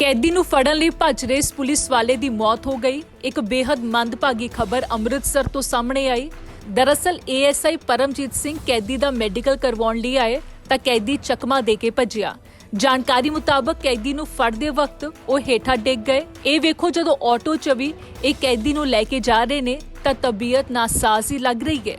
ਕੈਦੀ ਨੂੰ ਫੜਨ ਲਈ ਭੱਜ ਰਹੇ ਇਸ ਪੁਲਿਸ ਵਾਲੇ ਦੀ ਮੌਤ ਹੋ ਗਈ। ਇੱਕ ਬੇहद ਮੰਦਭਾਗੀ ਖਬਰ ਅੰਮ੍ਰਿਤਸਰ ਤੋਂ ਸਾਹਮਣੇ ਆਈ। ਦਰਅਸਲ, ਏਐਸਆਈ ਪਰਮਜੀਤ ਸਿੰਘ ਕੈਦੀ ਦਾ ਮੈਡੀਕਲ ਕਰਵਾਉਣ ਲਈ ਆਏ ਤਾਂ ਕੈਦੀ ਚਕਮਾ ਦੇ ਕੇ ਭੱਜਿਆ। ਜਾਣਕਾਰੀ ਮੁਤਾਬਕ ਕੈਦੀ ਨੂੰ ਫੜਦੇ ਵਕਤ ਉਹ ਹੇਠਾਂ ਡਿੱਗ ਗਏ। ਇਹ ਵੇਖੋ ਜਦੋਂ ਆਟੋ 'ਚ ਵੀ ਇਹ ਕੈਦੀ ਨੂੰ ਲੈ ਕੇ ਜਾ ਰਹੇ ਨੇ ਤਾਂ ਤਬੀਅਤ ਨਾਸਾਜ਼ ਹੀ ਲੱਗ ਰਹੀ ਹੈ।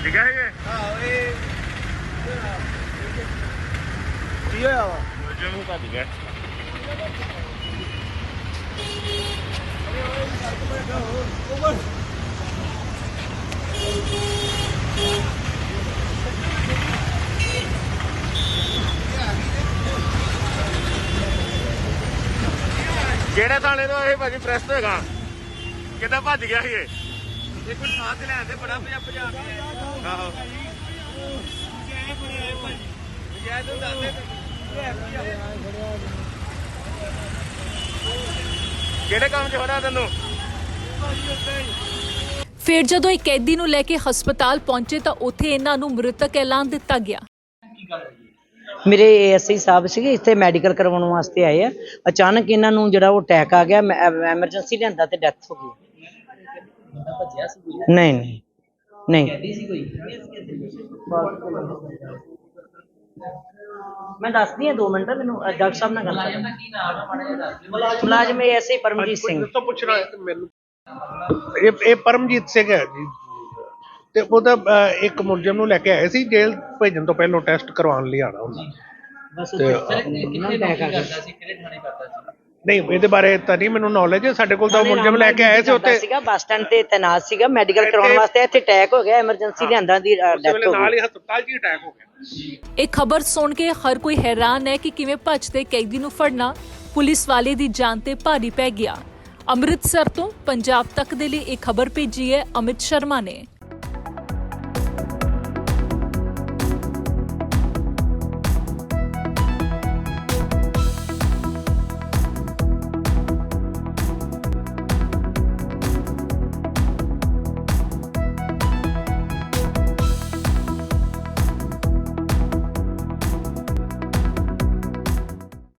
ਭੱਜ ਗਿਆ ਇਹ? ਆਹੋ ਇਹ ਕੀ ਹੋਇਆ ਵਾ। ਜਮੂ ਭੱਜ ਗਿਆ ਕਿਹੜੇ ਥਾਣੇ ਤੋਂ ਇਹ ਭਾਜੀ? ਪ੍ਰੈਸ ਹੈਗਾ। ਕਿੱਦਾਂ ਭੱਜ ਗਿਆ ਸੀ ਇਹ? ਇਹ ਕੋਈ ਸਾਥ ਲੈਣ ਤੇ ਬੜਾ ਪੰਜਾਬ ਪੰਜਾਬ ਆਹੋ। ਜੈ ਤੂੰ ਦੱਸ ਦੇ। ਕਿਹੜੇ ਕੰਮ 'ਚ ਹੋਣਾ ਤੈਨੂੰ? ਫਿਰ ਜਦੋਂ ਇਹ ਕੈਦੀ ਨੂੰ ਲੈ ਕੇ ਹਸਪਤਾਲ ਪਹੁੰਚੇ ਤਾਂ ਉੱਥੇ ਇਹਨਾਂ ਨੂੰ ਮ੍ਰਿਤਕ ਐਲਾਨ ਦਿੱਤਾ ਗਿਆ। ਮੇਰੇ ਏਐਸਆਈ ਸਾਹਿਬ ਸੀਗੇ ਇੱਥੇ ਮੈਡੀਕਲ ਕਰਵਾਉਣ ਵਾਸਤੇ ਆਏ ਆ। ਅਚਾਨਕ ਇਹਨਾਂ ਨੂੰ ਜਿਹੜਾ ਉਹ ਅਟੈਕ ਆ ਗਿਆ ਐਮਰਜੈਂਸੀ ਲਿਆਂਦਾ ਤੇ ਡੈਥ ਹੋ ਗਈ। ਨਹੀਂ ਨਹੀਂ ਨਹੀਂ। ਮੈਂ ਦੱਸਦੀ ਹਾਂ 2 ਮਿੰਟ ਮੈਨੂੰ ਅ, ਡਾਕਟਰ ਸਾਹਿਬ ਨਾਲ ਗੱਲ ਕਰਨਾ। ਮੁਲਾਜ਼ਮ ਏਐਸਆਈ ਪਰਮਜੀਤ ਸਿੰਘ। ਤੋਂ ਪੁੱਛਣਾ ਹੈ ਤੇ ਮੈਨੂੰ। ਇਹ ਇਹ ਪਰਮਜੀਤ ਸਿੰਘ ਹੈ ਜੀ। ਤੇ ਉਹਦਾ ਅਹ, ਇੱਕ ਮੁਲਜ਼ਮ ਨੂੰ ਲੈ ਕੇ ਆਏ ਸੀ ਜੇਲ੍ਹ ਭੇਜਣ ਤੋਂ ਪਹਿਲਾਂ ਟੈਸਟ ਕਰਵਾਉਣ ਲਈ ਆਣਾ ਹੁੰਦਾ ਬਸ ਤੇ ਕਿੰਨੇ ਅਟੈਕ ਆ ਗਿਆ ਨਹੀਂ ਇਹਦੇ ਬਾਰੇ ਤਾਂ ਨਹੀਂ ਮੈਨੂੰ ਨੌਲੇਜ ਹੈ ਸਾਡੇ ਕੋਲ ਤਾਂ ਉਹ ਮੁਲਜ਼ਮ ਲੈ ਕੇ ਆਏ ਸੀ ਉੱਥੇ। ਸੀਗਾ ਬੱਸ ਸਟੈਂਡ ਤੇ ਤੈਨਾਤ ਸੀਗਾ ਮੈਡੀਕਲ ਕਰਾਉਣ ਵਾਸਤੇ ਇੱਥੇ ਅਟੈਕ ਹੋ ਗਿਆ ਐਮਰਜੈਂਸੀ ਲਿਆਂਦਾ ਦੀ ਡੈਥ ਹੋ ਨਾਲ ਗਈ ਹੀ ਹਸਪਤਾਲ 'ਚ ਹੀ ਅਟੈਕ ਹੋ ਗਿਆ। ਇਹ ਖਬਰ ਸੁਣ ਕੇ ਹਰ ਕੋਈ ਹੈਰਾਨ ਹੈ ਕਿ ਕਿਵੇਂ ਭੱਜਦੇ ਕੈਦੀ ਨੂੰ ਫੜਨਾ ਪੁਲਿਸ ਵਾਲੇ ਦੀ ਜਾਨ ਤੇ ਭਾਰੀ ਪੈ ਗਿਆ। ਅੰਮ੍ਰਿਤਸਰ ਤੋਂ ਪੰਜਾਬ ਤੱਕ ਦੇ ਲਈ ਇਹ ਖਬਰ ਭੇਜੀ ਹੈ ਅਮਿਤ ਸ਼ਰਮਾ ਨੇ।